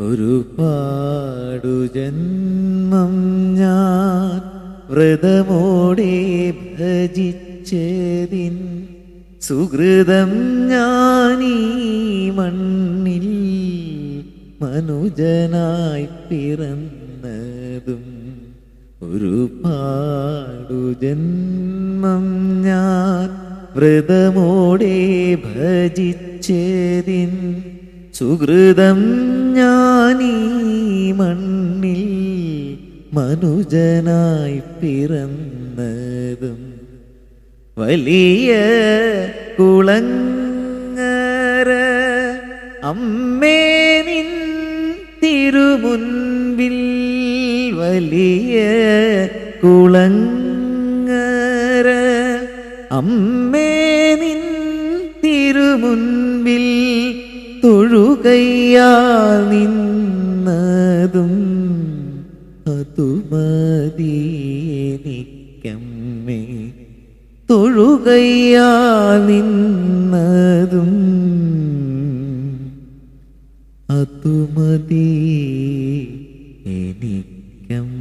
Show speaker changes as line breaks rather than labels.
ഒരുപാടു ജന്മം ഞാൻ വ്രതമോടെ ഭജിച്ചതിൻ സുഹൃതം ഞാനീ മണ്ണിൽ മനുജനായി പിറന്നതും ഒരുപാടു ജന്മം ഞാൻ വ്രതമോടെ ഭജിച്ചതിൻ സുഹൃതം ഞാനീ മണ്ണിൽ മനുജനായി പിറന്നതും വലിയ കുളങ്ങര. അമ്മേ നിൻ തിരുമുൻപിൽ വലിയ കുളങ്ങര. അമ്മേ നിൻ തിരുമുൻപിൽ തൊഴുകയ്യാൽ നിന്നതും അതുമതിയെനിക്കമ്മേ തൊഴുകയ്യാൽ നിന്നതും അതുമതി എനിക്കമ്മേ.